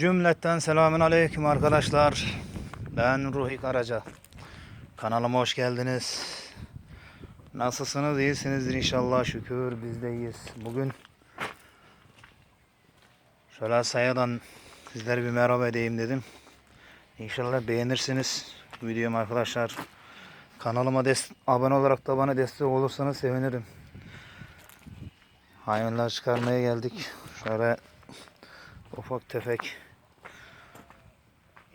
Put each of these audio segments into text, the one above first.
Cümletten selamün aleyküm arkadaşlar. Ben Ruhi Karaca. Kanalıma hoş geldiniz. Nasılsınız? İyisinizdir inşallah. Şükür biz de iyiyiz. Bugün şöyle sayadan sizlere bir merhaba edeyim dedim. İnşallah beğenirsiniz videomu arkadaşlar. Kanalıma abone olarak da bana destek olursanız sevinirim. Hayvanlar çıkarmaya geldik. Şöyle ufak tefek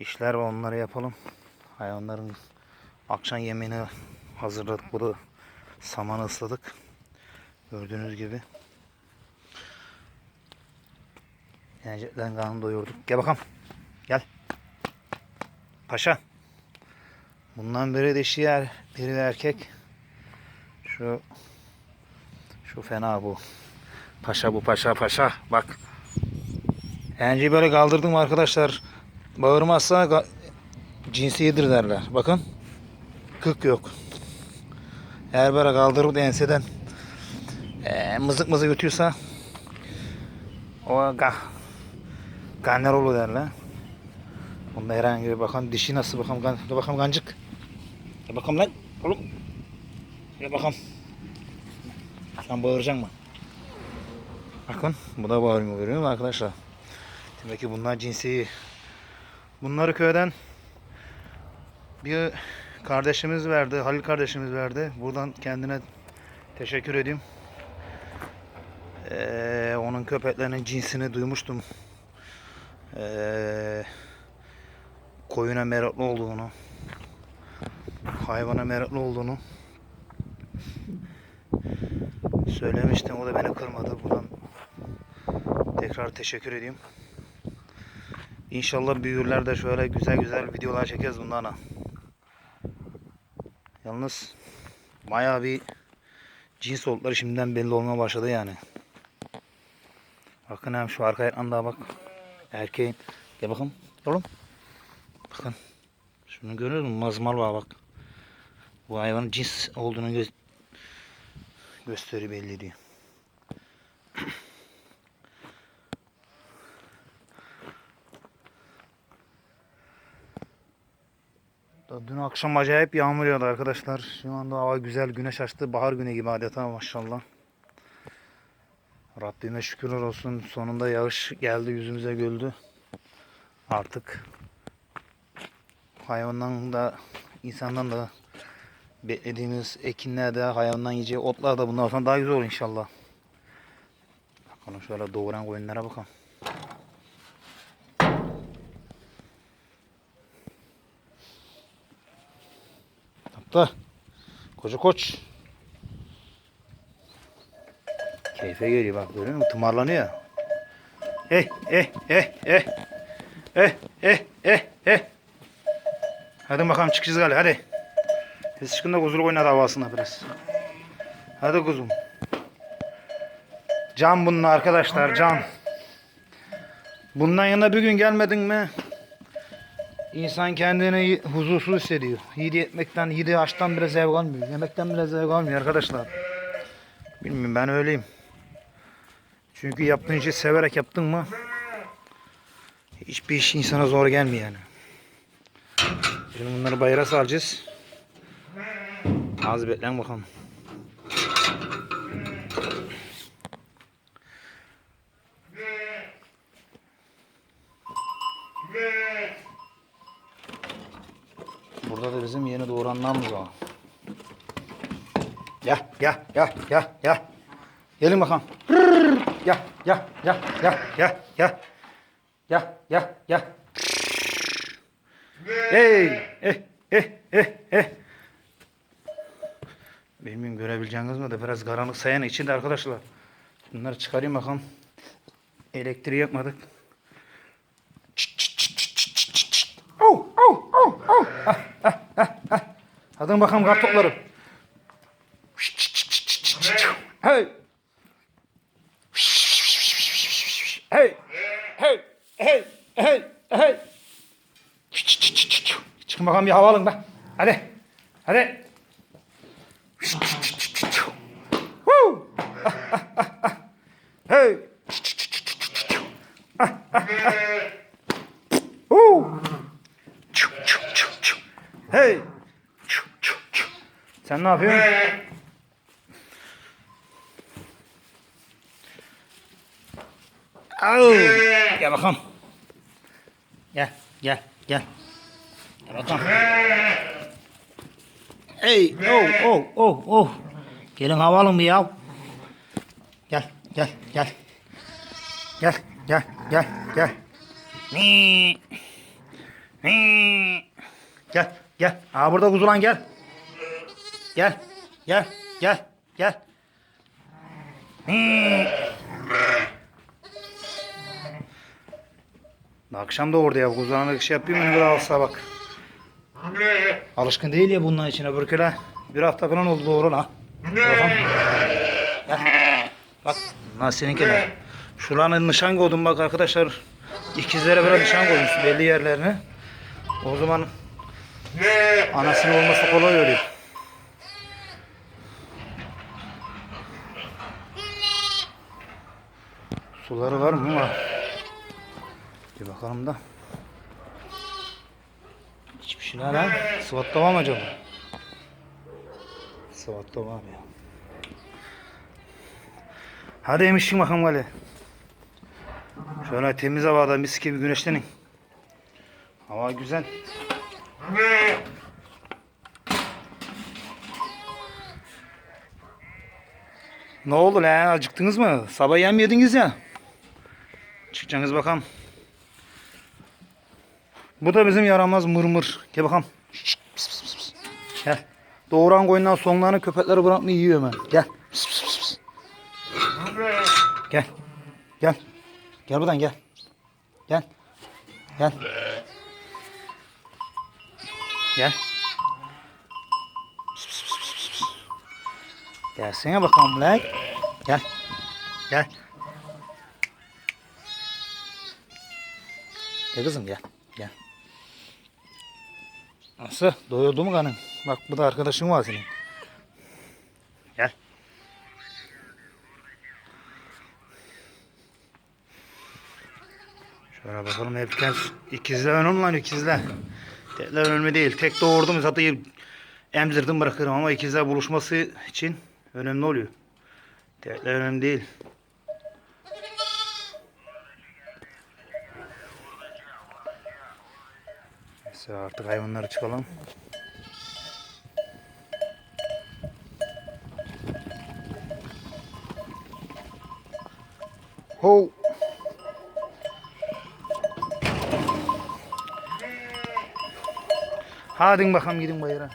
işler var onları yapalım. Hayvanların akşam yemeğini hazırladık. Burada samanı ısladık. Gördüğünüz gibi. Yeneceklerin karnını doyurduk. Gel bakalım. Gel. Paşa. Bundan biri dişi yer, biri erkek. Şu şu fena bu. Paşa bu paşa paşa. Bak. Enceyi böyle kaldırdım arkadaşlar. Bağırmazsa cinsiyedir derler. Bakın. Kık yok. Eğer böyle kaldırıp enseden eee, mızık mızık ötüyorsa o ga Ganerolu derler. Bunda herhangi bir bakalım dişi nasıl bakalım gan bakalım gancık. Gel bakalım lan oğlum. Gel bakalım. Sen bağıracaksın mı? Bakın bu da bağırmıyor görüyor musun arkadaşlar? Demek ki bunlar cinsi. Bunları köyden bir kardeşimiz verdi. Halil kardeşimiz verdi. Buradan kendine teşekkür edeyim. Ee, onun köpeklerinin cinsini duymuştum. Ee, koyuna meraklı olduğunu, hayvana meraklı olduğunu söylemiştim. O da beni kırmadı. Buradan tekrar teşekkür edeyim. İnşallah büyürler de şöyle güzel güzel videolar çekeriz bunlarla. Yalnız bayağı bir cins oldukları şimdiden belli olmaya başladı yani. Bakın hem şu arka ekranda bak. Erkeğin. Gel bakalım. Oğlum. Bakın. Şunu görüyor musun? Mazmal var bak. Bu hayvanın cins olduğunu gö gösteri belli ediyor. Da Dün akşam acayip yağmur yağdı arkadaşlar. Şu anda hava güzel, güneş açtı. Bahar günü gibi adeta maşallah. Rabbime şükürler olsun. Sonunda yağış geldi, yüzümüze güldü. Artık hayvandan da insandan da beklediğimiz ekinler de hayvandan yiyeceği otlar da bundan sonra daha güzel olur inşallah. Bakalım şöyle doğuran koyunlara bakalım. Hatta koca koç. Keyfe geliyor bak görüyor musun? Tımarlanıyor. Eh eh eh eh. Eh eh eh eh. Hadi bakalım çıkacağız galiba hadi. Siz çıkın da kuzulu oyna havasına biraz. Hadi kuzum. Can bunun arkadaşlar can. Bundan yana bir gün gelmedin mi? İnsan kendini huzursuz hissediyor. Yedi etmekten, yedi açtan bile zevk almıyor. Yemekten bile zevk almıyor arkadaşlar. Bilmiyorum ben öyleyim. Çünkü yaptığın işi severek yaptın mı hiçbir iş insana zor gelmiyor yani. Şimdi bunları bayıra salacağız. Az beklen bakalım. Burada da bizim yeni doğuranlarımız var. Gel, gel, gel, gel, gel. Gelin bakalım. Gel, gel, gel, gel, gel, gel. Gel, gel, gel. Hey, eh, eh, eh, eh. Bilmiyorum görebileceğiniz mi de biraz karanlık sayan için de arkadaşlar. Bunları çıkarayım bakalım. Elektriği yakmadık. Hadi bakalım çıt. Hey. Hey. Hey. Hey. Hey. Hey. Çıkın bakalım bir hava alın be. Hadi. Hadi. Sen ne yapıyorsun? Au. Gel bakalım. Gel, gel, gel. Gel bakalım. Hey, oh, oh, oh, oh. Gelin hava alın bir ya. Gel, gel, gel. Gel, gel, gel, gel. Nii. Nii. Gel, gel. Aa burada kuzulan gel. Gel, gel, gel, gel. Akşam da orada ya bir şey yapayım? Bir alsa bak. Alışkın değil ya bunların içine bırkıla. Bir hafta falan oldu doğru la. Bakalım. Gel. Bak nasıl seninkiler. Şuranın nişan koydum bak arkadaşlar. İkizlere biraz nişan koydum şu belli yerlerine. O zaman anasının olması kolay oluyor. Suları var mı? Var. Bir bakalım da. Hiçbir şey var lan. Sıvatta var mı acaba? Sıvatta var ya. Hadi emişsin bakalım gale. Şöyle temiz havada mis gibi güneşlenin. Hava güzel. Ne oldu lan? Acıktınız mı? Sabah yem yediniz ya. Çıkacaksınız bakalım. Bu da bizim yaramaz mırmır. Gel bakalım. Şşt, pis, pis, pis. Gel. Doğuran koyundan sonlarını köpekleri bırakmayı yiyor hemen. Gel. Pis, pis, pis. Gel. Gel. Gel buradan gel. Gel. Gel. Gel. Pis, pis, pis, pis, pis. Gelsene bakalım. Gel. Gel. Gel kızım gel. Gel. Nasıl? Doyuldu mu kanın? Bak bu da arkadaşın var senin. Gel. Şöyle bakalım hepken ikizler önüm lan ikizler. Tekler önüme değil. Tek doğurdum zaten emzirdim bırakırım ama ikizler buluşması için önemli oluyor. Tekler önemli değil. Neyse artık hayvanları çıkalım. Ho. Hadi bakalım gidin bayıra.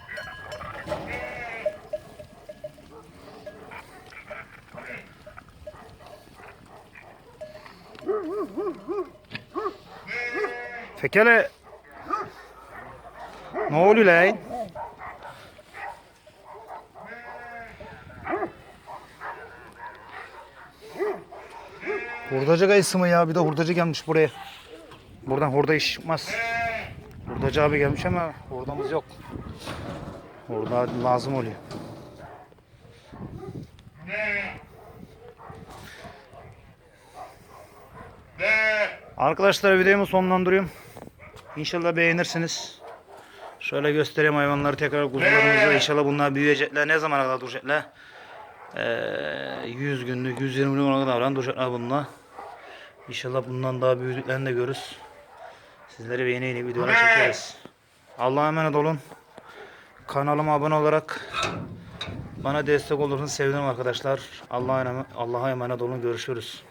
Fekele. Ne oluyor lan? Hurdacı kayısı mı ya? Bir de hurdacı gelmiş buraya. Buradan hurda iş çıkmaz. Hurdacı abi gelmiş ama hurdamız yok. Hurda lazım oluyor. Arkadaşlar videomu sonlandırıyorum. İnşallah beğenirsiniz. Şöyle göstereyim hayvanları tekrar kuzularımızı. İnşallah bunlar büyüyecekler. Ne zamana kadar duracaklar? Ee, 100 günlük, 120 günlük kadar falan duracaklar bunlar. İnşallah bundan daha büyüdüklerini de görürüz. Sizleri yeni yeni videolar çekeriz. Allah'a emanet olun. Kanalıma abone olarak bana destek olursanız sevinirim arkadaşlar. Allah'a emanet, Allah'a emanet olun. Görüşürüz.